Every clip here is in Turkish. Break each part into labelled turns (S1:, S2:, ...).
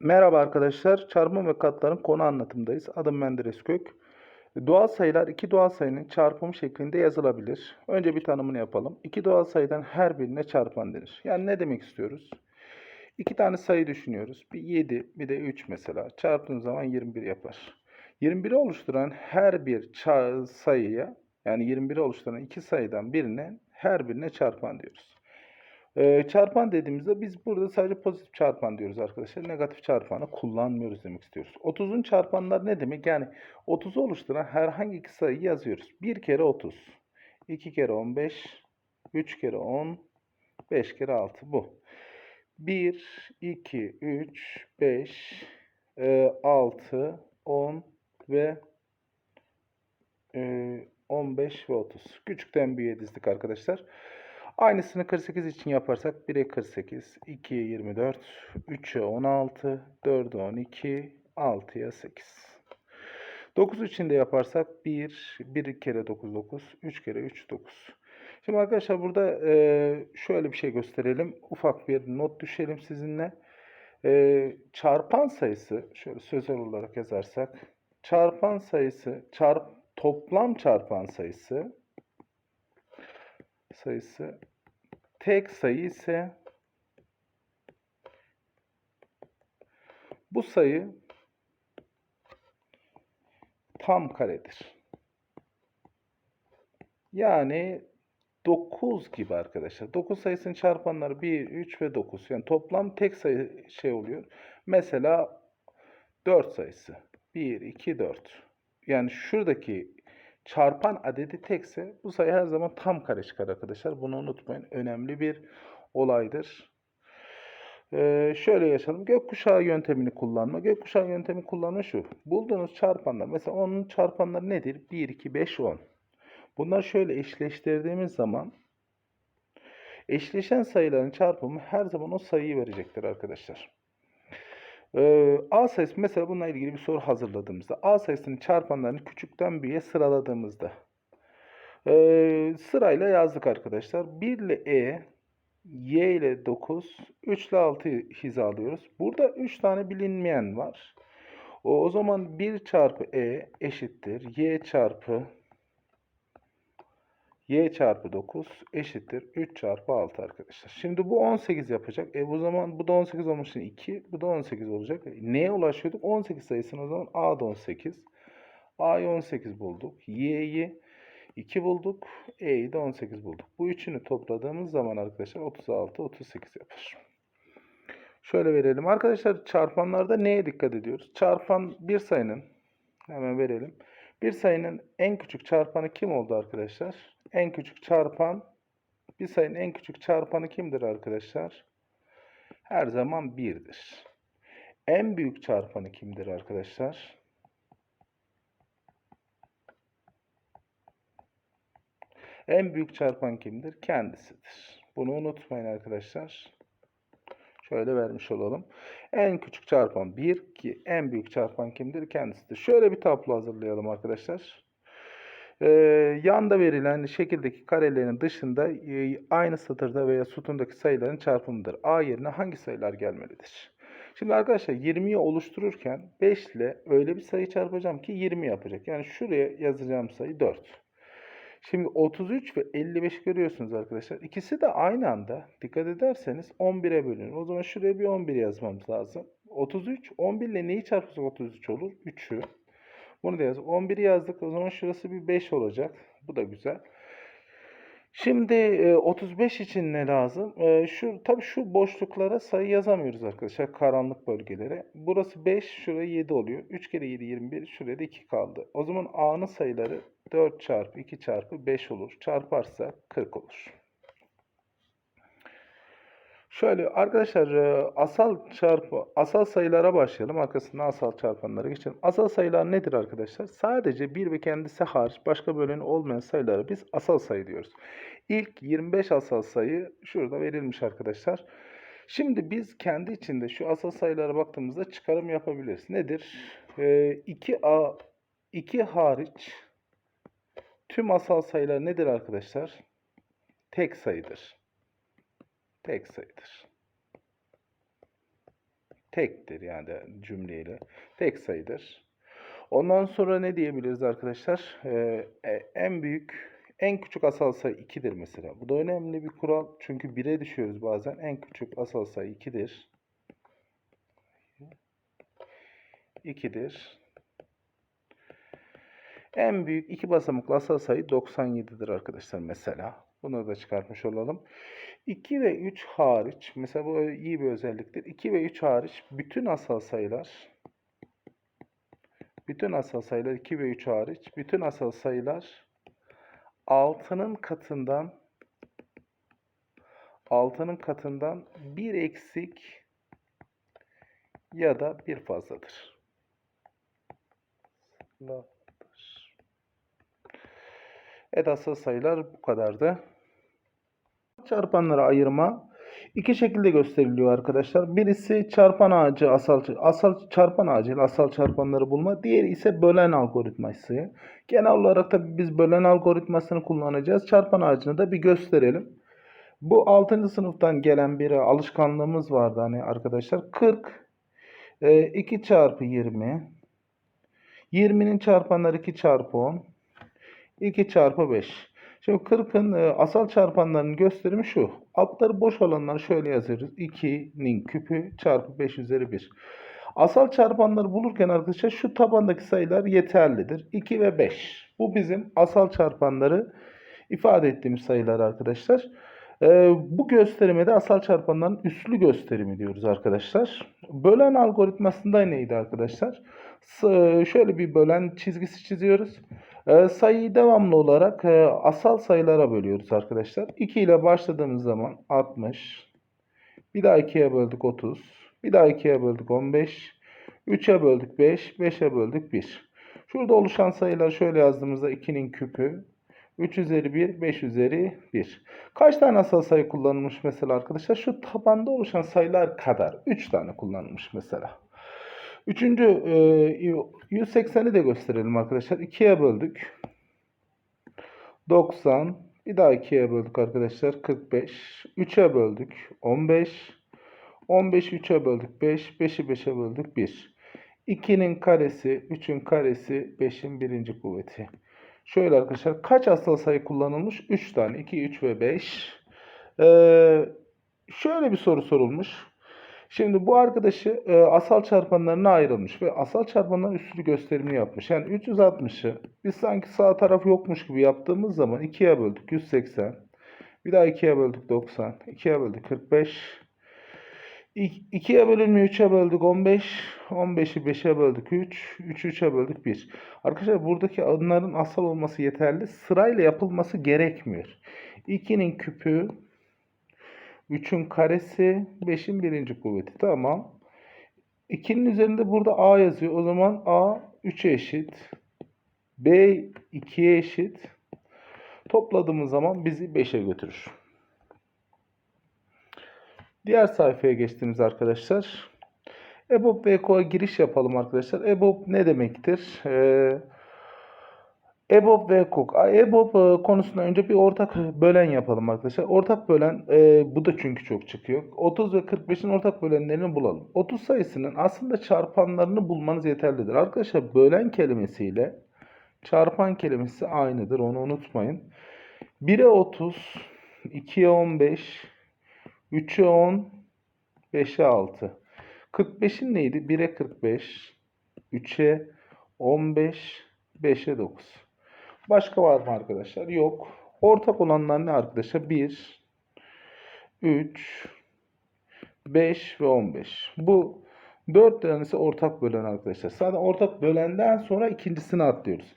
S1: Merhaba arkadaşlar. Çarpım ve katların konu anlatımdayız. Adım Menderes Kök. Doğal sayılar iki doğal sayının çarpımı şeklinde yazılabilir. Önce bir tanımını yapalım. İki doğal sayıdan her birine çarpan denir. Yani ne demek istiyoruz? İki tane sayı düşünüyoruz. Bir 7, bir de 3 mesela. Çarptığın zaman 21 yapar. 21'i oluşturan her bir sayıya yani 21'i oluşturan iki sayıdan birine her birine çarpan diyoruz. Ee, çarpan dediğimizde biz burada sadece pozitif çarpan diyoruz arkadaşlar. Negatif çarpanı kullanmıyoruz demek istiyoruz. 30'un çarpanları ne demek? Yani 30'u oluşturan herhangi iki sayıyı yazıyoruz. 1 kere 30, 2 kere 15, 3 kere 10, 5 kere 6 bu. 1, 2, 3, 5, 6, 10 ve e, 15 ve 30. Küçükten büyüğe dizdik arkadaşlar. Aynısını 48 için yaparsak 1'e 48, 2'ye 24, 3'e 16, 4'e 12, 6'ya 8. 9 için de yaparsak 1, 1 kere 9 9, 3 kere 3 9. Şimdi arkadaşlar burada e, şöyle bir şey gösterelim. Ufak bir not düşelim sizinle. E, çarpan sayısı şöyle sözel olarak yazarsak çarpan sayısı çarp toplam çarpan sayısı sayısı tek sayı ise bu sayı tam karedir. Yani 9 gibi arkadaşlar. 9 sayısının çarpanları 1, 3 ve 9. Yani toplam tek sayı şey oluyor. Mesela 4 sayısı. 1, 2, 4. Yani şuradaki çarpan adedi tekse bu sayı her zaman tam kare çıkar arkadaşlar. Bunu unutmayın. Önemli bir olaydır. Ee, şöyle yaşalım. Gökkuşağı yöntemini kullanma. Gökkuşağı yöntemi kullanma şu. Bulduğunuz çarpanlar. Mesela onun çarpanları nedir? 1, 2, 5, 10. Bunlar şöyle eşleştirdiğimiz zaman eşleşen sayıların çarpımı her zaman o sayıyı verecektir arkadaşlar. Ee, A sayısı mesela bununla ilgili bir soru hazırladığımızda A sayısının çarpanlarını küçükten büyüğe sıraladığımızda ee, sırayla yazdık arkadaşlar. 1 ile E, Y ile 9, 3 ile 6 hizalıyoruz. Burada 3 tane bilinmeyen var. O, o zaman 1 çarpı E eşittir. Y çarpı y çarpı 9 eşittir 3 çarpı 6 arkadaşlar. Şimdi bu 18 yapacak. E bu zaman bu da 18 olmuş için 2. Bu da 18 olacak. E, neye ulaşıyorduk? 18 sayısını o zaman A'da 18. A'yı 18 bulduk. Y'yi 2 bulduk. E'yi de 18 bulduk. Bu üçünü topladığımız zaman arkadaşlar 36, 38 yapar. Şöyle verelim. Arkadaşlar çarpanlarda neye dikkat ediyoruz? Çarpan bir sayının hemen verelim. Bir sayının en küçük çarpanı kim oldu arkadaşlar? En küçük çarpan bir sayının en küçük çarpanı kimdir arkadaşlar? Her zaman 1'dir. En büyük çarpanı kimdir arkadaşlar? En büyük çarpan kimdir? Kendisidir. Bunu unutmayın arkadaşlar. Şöyle vermiş olalım. En küçük çarpan 1 ki en büyük çarpan kimdir? Kendisidir. Şöyle bir tablo hazırlayalım arkadaşlar. Ee, yanda verilen şekildeki karelerin dışında e, aynı satırda veya sütundaki sayıların çarpımıdır. A yerine hangi sayılar gelmelidir? Şimdi arkadaşlar 20'yi oluştururken 5 ile öyle bir sayı çarpacağım ki 20 yapacak. Yani şuraya yazacağım sayı 4. Şimdi 33 ve 55 görüyorsunuz arkadaşlar. İkisi de aynı anda dikkat ederseniz 11'e bölünür. O zaman şuraya bir 11 yazmamız lazım. 33, 11 ile neyi çarpırsak 33 olur? 3'ü. Bunu da yazdık. 11'i yazdık. O zaman şurası bir 5 olacak. Bu da güzel. Şimdi e, 35 için ne lazım? E, şu tabii şu boşluklara sayı yazamıyoruz arkadaşlar. Karanlık bölgelere. Burası 5, şuraya 7 oluyor. 3 kere 7 21, şuraya da 2 kaldı. O zaman A'nın sayıları 4 çarpı 2 çarpı 5 olur. Çarparsa 40 olur. Şöyle arkadaşlar e, asal çarpı asal sayılara başlayalım. Arkasından asal çarpanlara geçelim. Asal sayılar nedir arkadaşlar? Sadece bir ve kendisi hariç başka böleni olmayan sayılara biz asal sayı diyoruz. İlk 25 asal sayı şurada verilmiş arkadaşlar. Şimdi biz kendi içinde şu asal sayılara baktığımızda çıkarım yapabiliriz. Nedir? E, 2A 2 hariç tüm asal sayılar nedir arkadaşlar? Tek sayıdır tek sayıdır. Tektir yani cümleyle. Tek sayıdır. Ondan sonra ne diyebiliriz arkadaşlar? Ee, e- en büyük, en küçük asal sayı 2'dir mesela. Bu da önemli bir kural. Çünkü 1'e düşüyoruz bazen. En küçük asal sayı 2'dir. 2'dir. En büyük iki basamaklı asal sayı 97'dir arkadaşlar mesela. Bunu da çıkartmış olalım. 2 ve 3 hariç, mesela bu iyi bir özelliktir. 2 ve 3 hariç bütün asal sayılar bütün asal sayılar 2 ve 3 hariç bütün asal sayılar 6'nın katından 6'nın katından 1 eksik ya da 1 fazladır. Evet asal sayılar bu kadardı. Çarpanları ayırma iki şekilde gösteriliyor arkadaşlar. Birisi çarpan ağacı asal asal çarpan ağacı asal çarpanları bulma. Diğeri ise bölen algoritması. Genel olarak da biz bölen algoritmasını kullanacağız. Çarpan ağacını da bir gösterelim. Bu 6. sınıftan gelen bir alışkanlığımız vardı hani arkadaşlar. 40 e, 2 çarpı 20 20'nin çarpanları 2 çarpı 10 2 çarpı 5. Şimdi 40'ın e, asal çarpanlarının gösterimi şu. Altları boş olanları şöyle yazıyoruz. 2'nin küpü çarpı 5 üzeri 1. Asal çarpanları bulurken arkadaşlar şu tabandaki sayılar yeterlidir. 2 ve 5. Bu bizim asal çarpanları ifade ettiğimiz sayılar arkadaşlar. E, bu gösterime de asal çarpanların üslü gösterimi diyoruz arkadaşlar. Bölen algoritmasında neydi arkadaşlar? S- şöyle bir bölen çizgisi çiziyoruz. Ee, sayıyı devamlı olarak e, asal sayılara bölüyoruz arkadaşlar. 2 ile başladığımız zaman 60. Bir daha 2'ye böldük 30. Bir daha 2'ye böldük 15. 3'e böldük 5. 5'e böldük 1. Şurada oluşan sayılar şöyle yazdığımızda 2'nin küpü. 3 üzeri 1, 5 üzeri 1. Kaç tane asal sayı kullanılmış mesela arkadaşlar? Şu tabanda oluşan sayılar kadar. 3 tane kullanılmış mesela. Üçüncü e, 180'i de gösterelim arkadaşlar. 2'ye böldük. 90. Bir daha 2'ye böldük arkadaşlar. 45. 3'e böldük. 15. 15'i 3'e böldük. 5. 5'i 5'e böldük. 1. 2'nin karesi, 3'ün karesi, 5'in birinci kuvveti. Şöyle arkadaşlar kaç asal sayı kullanılmış? 3 tane. 2, 3 ve 5. Ee, şöyle bir soru sorulmuş. Şimdi bu arkadaşı e, asal çarpanlarına ayrılmış ve asal çarpanların üstü gösterimini yapmış. Yani 360'ı biz sanki sağ taraf yokmuş gibi yaptığımız zaman 2'ye böldük 180. Bir daha 2'ye böldük 90. 2'ye böldük 45. 2'ye bölünmüyor 3'e böldük 15. 15'i 5'e böldük 3. 3'ü 3'e böldük 1. Arkadaşlar buradaki adımların asal olması yeterli. Sırayla yapılması gerekmiyor. 2'nin küpü 3'ün karesi 5'in birinci kuvveti. Tamam. 2'nin üzerinde burada A yazıyor. O zaman A 3'e eşit. B 2'ye eşit. Topladığımız zaman bizi 5'e götürür. Diğer sayfaya geçtiğimiz arkadaşlar. EBOB ve EKO'ya giriş yapalım arkadaşlar. EBOB ne demektir? Ee, EBOB ve EKOK. EBOB e, konusunda önce bir ortak bölen yapalım arkadaşlar. Ortak bölen e, bu da çünkü çok çıkıyor. 30 ve 45'in ortak bölenlerini bulalım. 30 sayısının aslında çarpanlarını bulmanız yeterlidir. Arkadaşlar bölen kelimesiyle çarpan kelimesi aynıdır. Onu unutmayın. 1'e 30, 2'ye 15, 3'e 10, 5'e 6. 45'in neydi? 1'e 45, 3'e 15, 5'e 9. Başka var mı arkadaşlar? Yok. Ortak olanlar ne arkadaşlar? 1, 3, 5 ve 15. Bu 4 tanesi ortak bölen arkadaşlar. Zaten ortak bölenden sonra ikincisini atlıyoruz.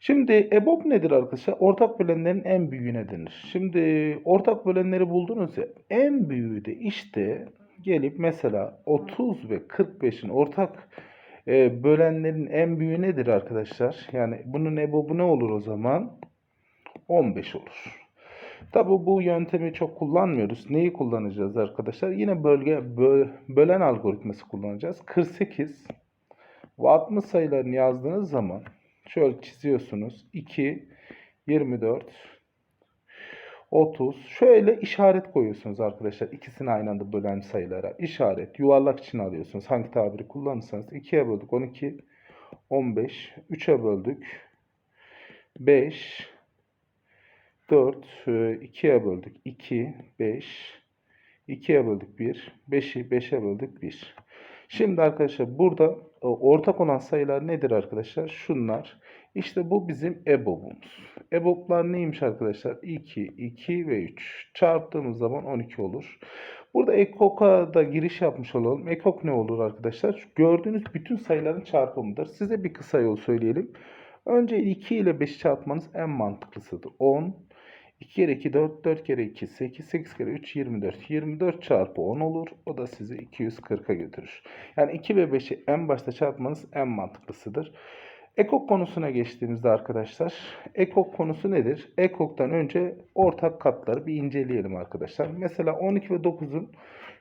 S1: Şimdi EBOB nedir arkadaşlar? Ortak bölenlerin en büyüğüne denir. Şimdi ortak bölenleri buldunuz ya. En büyüğü de işte gelip mesela 30 ve 45'in ortak e, bölenlerin en büyüğü nedir arkadaşlar? Yani bunun EBOB'u ne olur o zaman? 15 olur. Tabi bu yöntemi çok kullanmıyoruz. Neyi kullanacağız arkadaşlar? Yine bölge bö, bölen algoritması kullanacağız. 48 ve 60 sayılarını yazdığınız zaman şöyle çiziyorsunuz. 2, 24, 30. Şöyle işaret koyuyorsunuz arkadaşlar. İkisini aynı anda bölen sayılara. İşaret. Yuvarlak için alıyorsunuz. Hangi tabiri kullanırsanız. 2'ye böldük 12. 15. 3'e böldük. 5. 4. 2'ye böldük. 2. 5. 2'ye böldük 1. 5'i 5'e böldük 1. Şimdi arkadaşlar burada e, ortak olan sayılar nedir arkadaşlar? Şunlar. İşte bu bizim EBOB'umuz. EBOB'lar neymiş arkadaşlar? 2, 2 ve 3. Çarptığımız zaman 12 olur. Burada EKOK'a da giriş yapmış olalım. EKOK ne olur arkadaşlar? Gördüğünüz bütün sayıların çarpımıdır. Size bir kısa yol söyleyelim. Önce 2 ile 5'i çarpmanız en mantıklısıdır. 10, 2 kere 2 4, 4 kere 2 8, 8 kere 3 24. 24 çarpı 10 olur. O da sizi 240'a götürür. Yani 2 ve 5'i en başta çarpmanız en mantıklısıdır. Ekok konusuna geçtiğimizde arkadaşlar, ekok konusu nedir? Ekoktan önce ortak katları bir inceleyelim arkadaşlar. Mesela 12 ve 9'un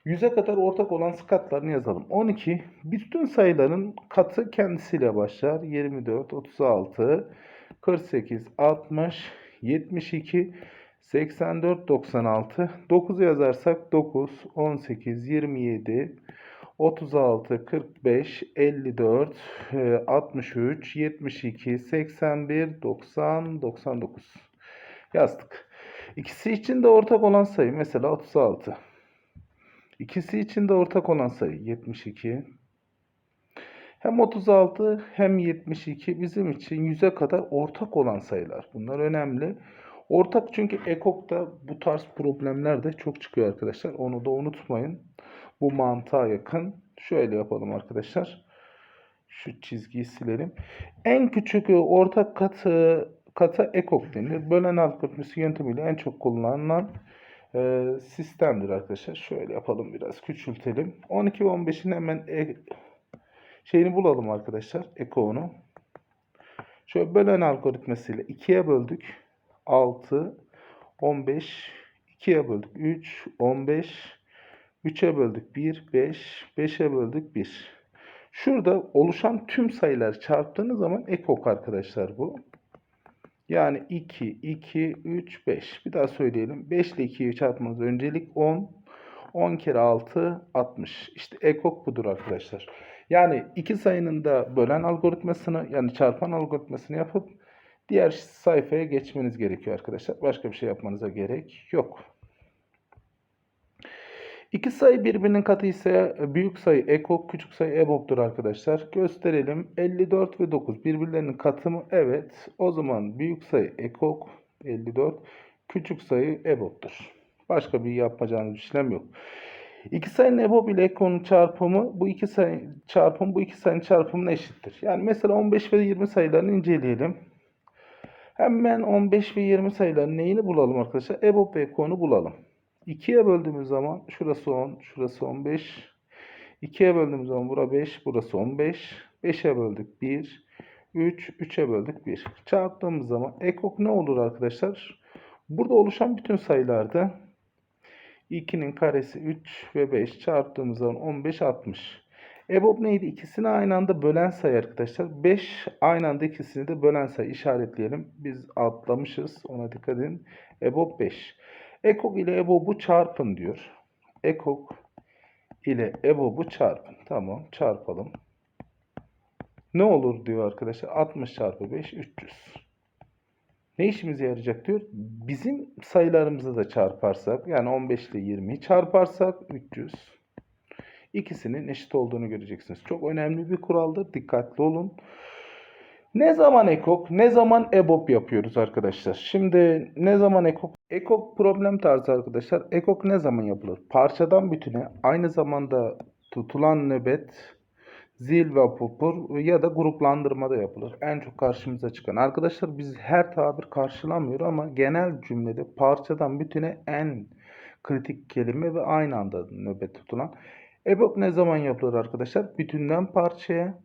S1: 100'e kadar ortak olan katlarını yazalım. 12 bütün sayıların katı kendisiyle başlar. 24, 36, 48, 60, 72, 84, 96. 9'u yazarsak 9, 18, 27, 36, 45, 54, e, 63, 72, 81, 90, 99. Yazdık. İkisi için de ortak olan sayı mesela 36. İkisi için de ortak olan sayı 72. Hem 36 hem 72 bizim için 100'e kadar ortak olan sayılar. Bunlar önemli. Ortak çünkü EKOK'ta bu tarz problemler de çok çıkıyor arkadaşlar. Onu da unutmayın. Bu mantığa yakın. Şöyle yapalım arkadaşlar. Şu çizgiyi silelim. En küçük ortak katı kata EKOK denir. Bölen algoritması yöntemiyle en çok kullanılan e, sistemdir arkadaşlar. Şöyle yapalım biraz küçültelim. 12 ve 15'in hemen e, şeyini bulalım arkadaşlar. EKO'nu. Şöyle bölen algoritmasıyla 2'ye böldük. 6, 15, 2'ye böldük 3, 15, 3'e böldük 1, 5, 5'e böldük 1. Şurada oluşan tüm sayılar çarptığınız zaman ekok arkadaşlar bu. Yani 2, 2, 3, 5. Bir daha söyleyelim. 5 ile 2'yi çarpmanız öncelik 10. 10 kere 6, 60. İşte ekok budur arkadaşlar. Yani iki sayının da bölen algoritmasını yani çarpan algoritmasını yapıp diğer sayfaya geçmeniz gerekiyor arkadaşlar. Başka bir şey yapmanıza gerek yok. İki sayı birbirinin katı ise büyük sayı ekok, küçük sayı ebop'tur arkadaşlar. Gösterelim. 54 ve 9 birbirlerinin katı mı? Evet. O zaman büyük sayı ekok 54, küçük sayı ebop'tur. Başka bir yapacağınız işlem yok. İki sayının EBOB ile EKO'nun çarpımı bu iki sayı çarpım bu iki sayının çarpımına eşittir. Yani mesela 15 ve 20 sayılarını inceleyelim. Hemen 15 ve 20 sayıların neyini bulalım arkadaşlar? EBOB ve EKO'nu bulalım. 2'ye böldüğümüz zaman şurası 10, şurası 15. 2'ye böldüğümüz zaman bura 5, burası 15. 5'e böldük 1, 3, 3'e böldük 1. Çarptığımız zaman ekok ne olur arkadaşlar? Burada oluşan bütün sayılarda 2'nin karesi 3 ve 5 çarptığımız zaman 15, 60. EBOB neydi? İkisini aynı anda bölen sayı arkadaşlar. 5 aynı anda ikisini de bölen sayı işaretleyelim. Biz atlamışız. Ona dikkat edin. EBOB 5. Ekok ile EBOB'u çarpın diyor. Ekok ile EBOB'u çarpın. Tamam çarpalım. Ne olur diyor arkadaşlar. 60 çarpı 5 300. Ne işimize yarayacak diyor. Bizim sayılarımızı da çarparsak yani 15 ile 20'yi çarparsak 300. İkisinin eşit olduğunu göreceksiniz. Çok önemli bir kuraldır. Dikkatli olun. Ne zaman ekok, ne zaman ebop yapıyoruz arkadaşlar? Şimdi ne zaman ekok? Ekok problem tarzı arkadaşlar. Ekok ne zaman yapılır? Parçadan bütüne aynı zamanda tutulan nöbet, zil ve pupur ya da gruplandırmada yapılır. En çok karşımıza çıkan. Arkadaşlar biz her tabir karşılamıyor ama genel cümlede parçadan bütüne en kritik kelime ve aynı anda nöbet tutulan. EBOB ne zaman yapılır arkadaşlar? Bütünden parçaya,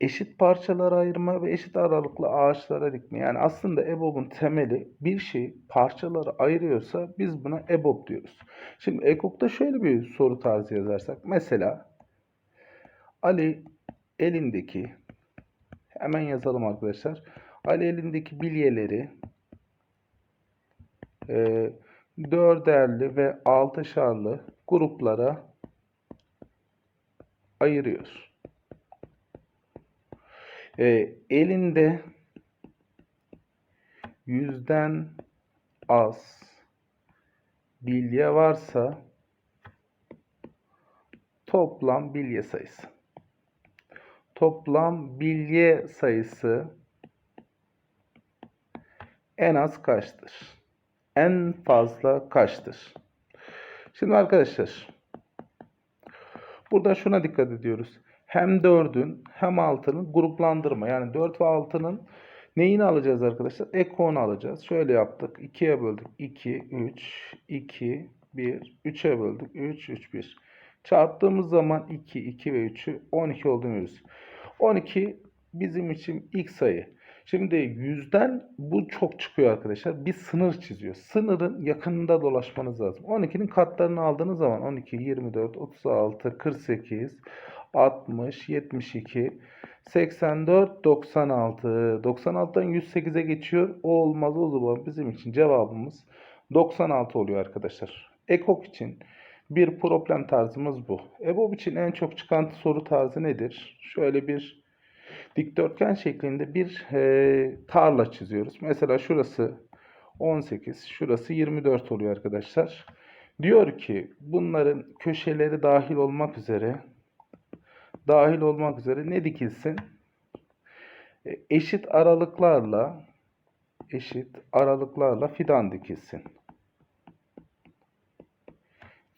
S1: eşit parçalara ayırma ve eşit aralıklı ağaçlara dikme. Yani aslında EBOB'un temeli bir şey parçalara ayırıyorsa biz buna EBOB diyoruz. Şimdi EKOK'ta şöyle bir soru tarzı yazarsak. Mesela Ali elindeki hemen yazalım arkadaşlar. Ali elindeki bilyeleri e, dörderli ve altışarlı gruplara ayırıyor. E, elinde yüzden az bilye varsa toplam bilye sayısı. Toplam bilye sayısı en az kaçtır? En fazla kaçtır? Şimdi arkadaşlar burada şuna dikkat ediyoruz. Hem 4'ün hem 6'nın gruplandırma yani 4 ve 6'nın neyini alacağız arkadaşlar? Ekonu alacağız. Şöyle yaptık. 2'ye böldük. 2, 3, 2, 1. 3'e böldük. 3, 3, 1. Çarptığımız zaman 2, 2 ve 3'ü 12 olduğunu görürüz. 12 bizim için ilk sayı. Şimdi yüzden bu çok çıkıyor arkadaşlar. Bir sınır çiziyor. Sınırın yakınında dolaşmanız lazım. 12'nin katlarını aldığınız zaman 12, 24, 36, 48, 60, 72, 84, 96. 96'dan 108'e geçiyor. O olmaz o zaman bizim için cevabımız 96 oluyor arkadaşlar. Ekok için bir problem tarzımız bu. EBOB için en çok çıkan soru tarzı nedir? Şöyle bir dikdörtgen şeklinde bir e, tarla çiziyoruz. Mesela şurası 18, şurası 24 oluyor arkadaşlar. Diyor ki bunların köşeleri dahil olmak üzere dahil olmak üzere ne dikilsin? E, eşit aralıklarla eşit aralıklarla fidan dikilsin.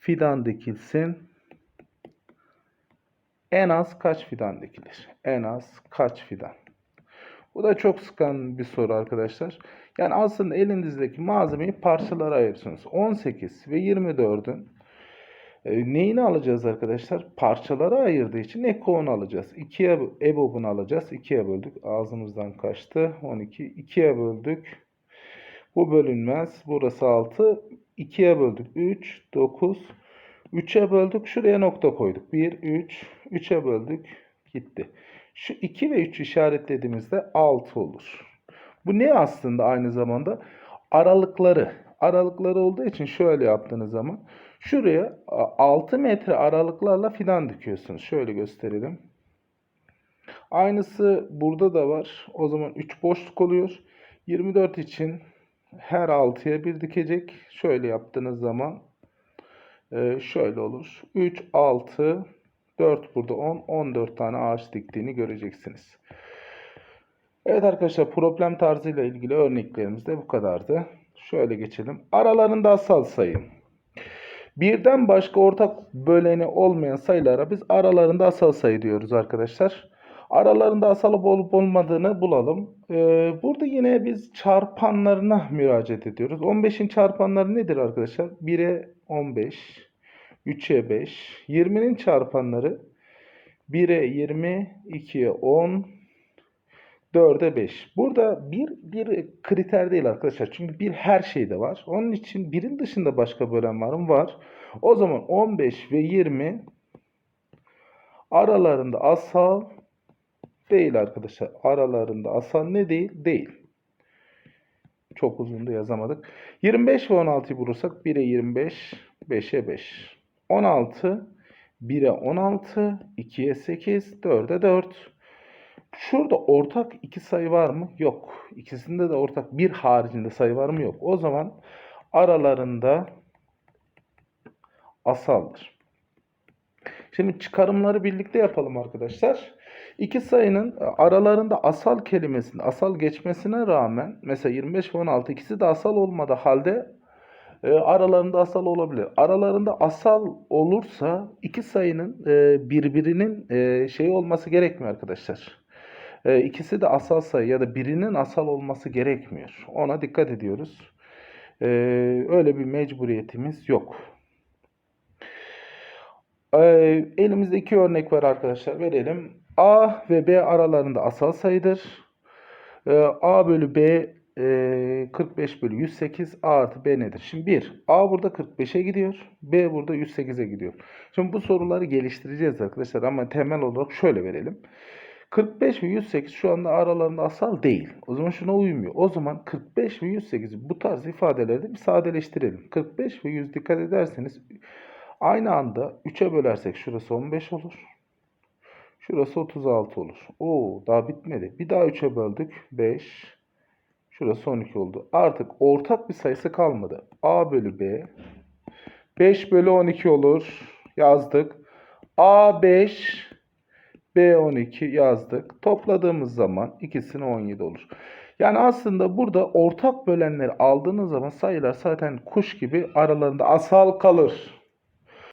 S1: Fidan dikilsin. En az kaç fidan dikilir? En az kaç fidan? Bu da çok sıkan bir soru arkadaşlar. Yani aslında elinizdeki malzemeyi parçalara ayırıyorsunuz. 18 ve 24'ün e, neyini alacağız arkadaşlar? Parçalara ayırdığı için ekoğunu alacağız. 2'ye EBOB'unu alacağız. 2'ye böldük. Ağzımızdan kaçtı. 12. 2'ye böldük. Bu bölünmez. Burası 6. 2'ye böldük. 3, 9. 3'e böldük. Şuraya nokta koyduk. 1, 3. 3'e böldük. Gitti. Şu 2 ve 3 işaretlediğimizde 6 olur. Bu ne aslında aynı zamanda? Aralıkları. Aralıkları olduğu için şöyle yaptığınız zaman şuraya 6 metre aralıklarla fidan dikiyorsunuz. Şöyle gösterelim. Aynısı burada da var. O zaman 3 boşluk oluyor. 24 için her 6'ya bir dikecek. Şöyle yaptığınız zaman e, şöyle olur. 3, 6, 4 burada 10, 14 tane ağaç diktiğini göreceksiniz. Evet arkadaşlar problem tarzıyla ilgili örneklerimiz de bu kadardı. Şöyle geçelim. Aralarında asal sayı. Birden başka ortak böleni olmayan sayılara biz aralarında asal sayı diyoruz arkadaşlar. Aralarında asal olup olmadığını bulalım. Ee, burada yine biz çarpanlarına müracaat ediyoruz. 15'in çarpanları nedir arkadaşlar? 1'e 15, 3'e 5. 20'nin çarpanları 1'e 20, 2'ye 10, 4'e 5. Burada bir, bir kriter değil arkadaşlar. Çünkü bir her şeyde var. Onun için birin dışında başka bölen var mı? Var. O zaman 15 ve 20 aralarında asal değil arkadaşlar. Aralarında asal ne değil? Değil. Çok uzun da yazamadık. 25 ve 16'yı bulursak 1'e 25, 5'e 5. 16, 1'e 16, 2'ye 8, 4'e 4. Şurada ortak iki sayı var mı? Yok. İkisinde de ortak bir haricinde sayı var mı? Yok. O zaman aralarında asaldır. Şimdi çıkarımları birlikte yapalım arkadaşlar. İki sayının aralarında asal kelimesinin asal geçmesine rağmen mesela 25 ve 16 ikisi de asal olmadığı halde e, aralarında asal olabilir. Aralarında asal olursa iki sayının e, birbirinin e, şeyi olması gerekmiyor arkadaşlar. E, ikisi de asal sayı ya da birinin asal olması gerekmiyor. Ona dikkat ediyoruz. E, öyle bir mecburiyetimiz yok. E, elimizde iki örnek var arkadaşlar. Verelim. A ve B aralarında asal sayıdır. E, A bölü B e, 45 bölü 108 A artı B nedir? Şimdi 1. A burada 45'e gidiyor. B burada 108'e gidiyor. Şimdi bu soruları geliştireceğiz arkadaşlar ama temel olarak şöyle verelim. 45 ve 108 şu anda aralarında asal değil. O zaman şuna uymuyor. O zaman 45 ve 108 bu tarz ifadeleri bir sadeleştirelim. 45 ve 100 dikkat ederseniz aynı anda 3'e bölersek şurası 15 olur. Şurası 36 olur. Oo daha bitmedi. Bir daha 3'e böldük. 5. Şurası 12 oldu. Artık ortak bir sayısı kalmadı. A bölü B. 5 bölü 12 olur. Yazdık. A5 B12 yazdık. Topladığımız zaman ikisine 17 olur. Yani aslında burada ortak bölenleri aldığınız zaman sayılar zaten kuş gibi aralarında asal kalır.